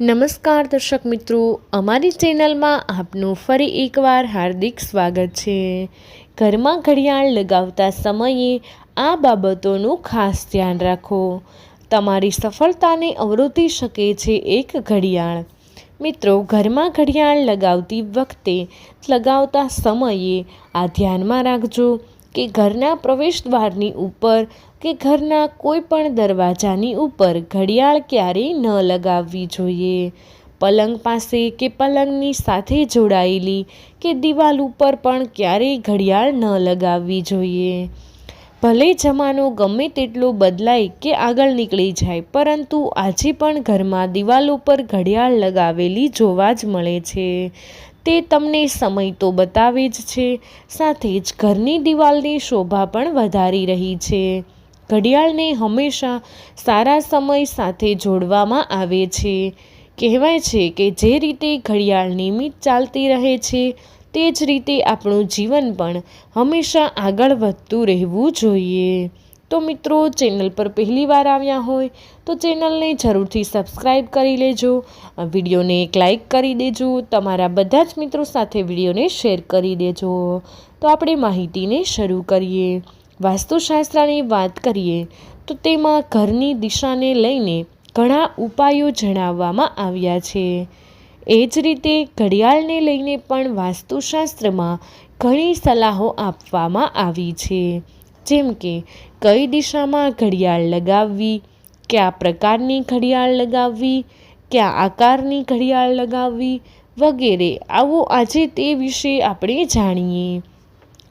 નમસ્કાર દર્શક મિત્રો, અમારી ચેનલમાં આપનું ફરી એકવાર હાર્દિક સ્વાગત છે. ઘરમાં ઘડિયાળ લગાવતા સમયે આ બાબતોનું ખાસ ધ્યાન રાખો. તમારી સફળતાને અવરોધી શકે છે એક ઘડિયાળ. મિત્રો, ઘરમાં ઘડિયાળ લગાવતી વખતે લગાવતા સમયે આ ધ્યાનમાં રાખજો. કે ઘરના પ્રવેશદ્વારની ઉપર કે ઘરના કોઈ પણ દરવાજાની ઉપર ઘડિયાળ ક્યારેય ન લગાવવી જોઈએ. પલંગ પાસે કે પલંગની સાથે જોડાયેલી કે દિવાલ ઉપર પણ ક્યારેય ઘડિયાળ ન લગાવવી જોઈએ. ભલે જમાનો ગમે તેટલો બદલાય કે આગળ નીકળી જાય, પરંતુ આજે પણ ઘરમાં દિવાલ ઉપર ઘડિયાળ લગાવેલી જોવા જ મળે છે. તે તમને સમય તો બતાવે જ છે, સાથે જ ઘરની દિવાલની શોભા પણ વધારી રહી છે. ઘડિયાળને હંમેશા સારા સમય સાથે જોડવામાં આવે છે. કહેવાય છે કે જે રીતે ઘડિયાળ નિયમિત ચાલતી રહે છે તે જ રીતે આપણું જીવન પણ હંમેશા આગળ વધતું રહેવું જોઈએ. તો મિત્રો, ચેનલ પર પહેલી વાર આવ્યા હોય તો ચેનલને જરૂરથી સબસ્ક્રાઈબ કરી લેજો. વિડીયોને એક લાઇક કરી દેજો. તમારા બધા જ મિત્રો સાથે વિડીયોને શેર કરી દેજો. તો આપણે માહિતીને શરૂ કરીએ. વાસ્તુશાસ્ત્રની વાત કરીએ તો તેમાં ઘરની દિશાને લઈને ઘણા ઉપાયો જણાવવામાં આવ્યા છે. એ જ રીતે ઘડિયાળને લઈને પણ વાસ્તુશાસ્ત્રમાં ઘણી સલાહો આપવામાં આવી છે. જેમ કે, કઈ દિશામાં ઘડિયાળ લગાવવી, કયા પ્રકારની ઘડિયાળ લગાવવી, કયા આકારની ઘડિયાળ લગાવવી વગેરે. આવો આજે તે વિશે આપણે જાણીએ.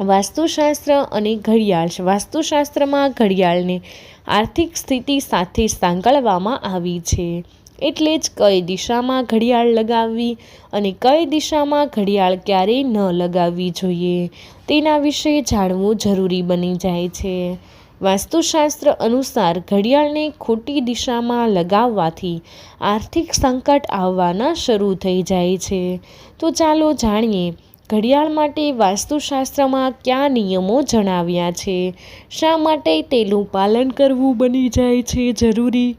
વાસ્તુશાસ્ત્ર અને ઘડિયાળ, વાસ્તુશાસ્ત્રમાં ઘડિયાળને આર્થિક સ્થિતિ સાથે સાંકળવામાં આવી છે. એટલે જ કઈ દિશામાં ઘડિયાળ લગાવવી અને કઈ દિશામાં ઘડિયાળ ક્યારેય ન લગાવવી જોઈએ. તેના વિશે જાણવું જરૂરી બની જાય છે. વાસ્તુશાસ્ત્ર અનુસાર ઘડિયાળને ખોટી દિશામાં લગાવવાથી આર્થિક સંકટ આવવાના શરૂ થઈ જાય છે. તો ચાલો જાણીએ, ઘડિયાળ માટે વાસ્તુશાસ્ત્રમાં કયા નિયમો જણાવ્યા છે? શા માટે તેનું પાલન કરવું બની જાય છે જરૂરી?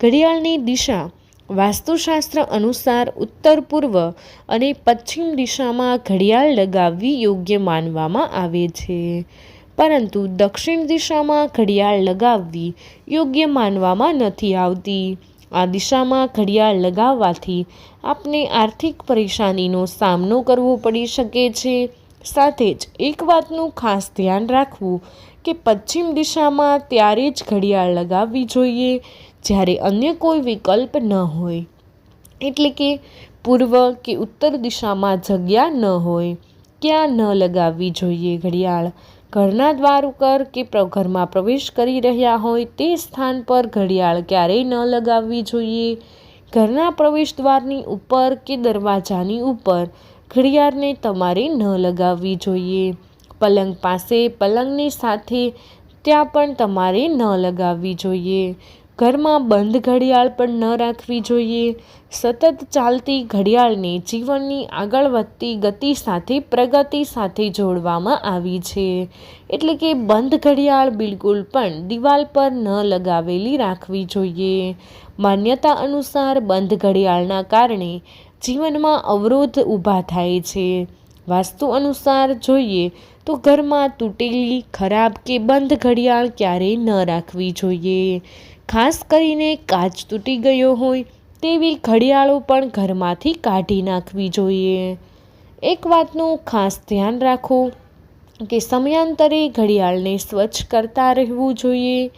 ઘડિયાળની દિશા વાસ્તુશાસ્ત્ર અનુસાર ઉત્તર પૂર્વ અને પશ્ચિમ દિશામાં ઘડિયાળ લગાવવી યોગ્ય માનવામાં આવે છે. પરંતુ દક્ષિણ દિશામાં ઘડિયાળ લગાવવી યોગ્ય માનવામાં નથી આવતી. આ દિશામાં ઘડિયાળ લગાવવાથી આપને આર્થિક પરેશાનીનો સામનો કરવો પડી શકે છે. સાથે જ એક વાતનું ખાસ ધ્યાન રાખવું કે પશ્ચિમ દિશામાં ત્યારે જ ઘડિયાળ લગાવવી જોઈએ, જ્યારે અન્ય કોઈ વિકલ્પ ન હોય. એટલે કે પૂર્વ કે ઉત્તર દિશામાં જગ્યા ન હોય, ક્યાં ન લગાવવી જોઈએ ઘડિયાળ. ઘરના દ્વાર ઉપર કે ઘરમાં પ્રવેશ કરી રહ્યા હોય તે સ્થાન પર ઘડિયાળ ક્યારેય ન લગાવવી જોઈએ. ઘરના પ્રવેશ દ્વારની ઉપર કે દરવાજાની ઉપર ઘડિયાળને તમારે ન લગાવવી જોઈએ. પલંગ પાસે પલંગની સાથે ત્યાં પણ તમારે ન લગાવવી જોઈએ. ઘરમાં બંધ ઘડિયાળ પણ ન રાખવી જોઈએ. સતત ચાલતી ઘડિયાળને જીવનની આગળ વધતી ગતિ સાથે, પ્રગતિ સાથે જોડવામાં આવી છે. એટલે કે બંધ ઘડિયાળ બિલકુલ પણ દિવાલ પર ન લગાવેલી રાખવી જોઈએ. માન્યતા અનુસાર બંધ ઘડિયાળના કારણે જીવનમાં અવરોધ ઊભા થાય છે. વાસ્તુ અનુસાર જોઈએ તો ઘરમાં તૂટેલી, ખરાબ કે બંધ ઘડિયાળ ક્યારેય ન રાખવી જોઈએ. ખાસ કરીને કાચ તૂટી ગયો હોય તેવી ઘડિયાળો પણ ઘરમાંથી કાઢી નાખવી જોઈએ. એક વાતનું ખાસ ધ્યાન રાખો કે સમયાંતરે ઘડિયાળને સ્વચ્છ કરતા રહેવું જોઈએ.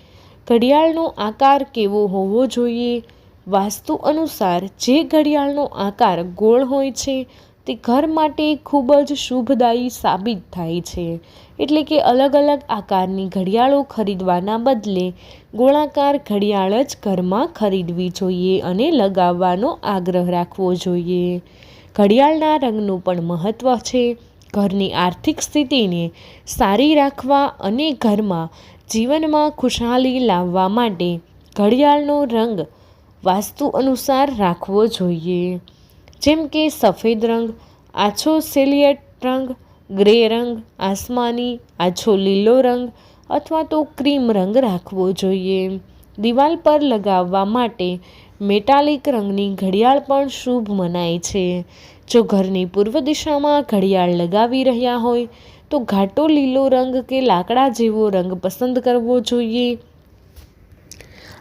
ઘડિયાળનો આકાર કેવો હોવો જોઈએ? વાસ્તુ અનુસાર જે ઘડિયાળનો આકાર ગોળ હોય છે તે ઘર માટે ખૂબ જ શુભદાયી સાબિત થાય છે. એટલે કે અલગ અલગ આકારની ઘડિયાળો ખરીદવાના બદલે ગોળાકાર ઘડિયાળ જ ઘરમાં ખરીદવી જોઈએ અને લગાવવાનો આગ્રહ રાખવો જોઈએ. ઘડિયાળના રંગનું પણ મહત્ત્વ છે. ઘરની આર્થિક સ્થિતિને સારી રાખવા અને ઘરમાં જીવનમાં ખુશહાલી લાવવા માટે ઘડિયાળનો રંગ વાસ્તુ અનુસાર રાખવો જોઈએ. જેમ કે સફેદ રંગ, આછો સેલિયટ રંગ, ગ્રે રંગ, આસમાની, આછો લીલો રંગ અથવા તો ક્રીમ રંગ રાખવો જોઈએ. દિવાલ પર લગાવવા માટે મેટાલિક રંગની ઘડિયાળ પણ શુભ મનાય છે. જો ઘરની પૂર્વ દિશામાં ઘડિયાળ લગાવી રહ્યા હોય, તો ઘાટો લીલો રંગ કે લાકડા જેવો રંગ પસંદ કરવો જોઈએ.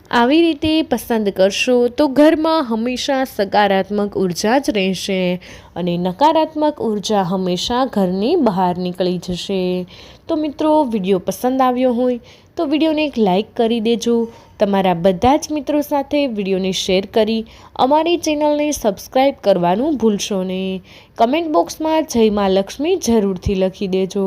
આવી રીતે પસંદ કરશો તો ઘરમાં હંમેશા સકારાત્મક ઊર્જા જ રહેશે અને નકારાત્મક ઊર્જા હંમેશા ઘરની બહાર નીકળી જશે. તો મિત્રો, વીડિયો પસંદ આવ્યો હોય તો વિડીયોને એક લાઈક કરી દેજો. તમારા બધા જ મિત્રો સાથે વિડીયોને શેર કરી અમારી ચેનલને સબસ્ક્રાઈબ કરવાનું ભૂલશો નહીં. કમેન્ટ બોક્સમાં જય મા લક્ષ્મી જરૂરથી લખી દેજો.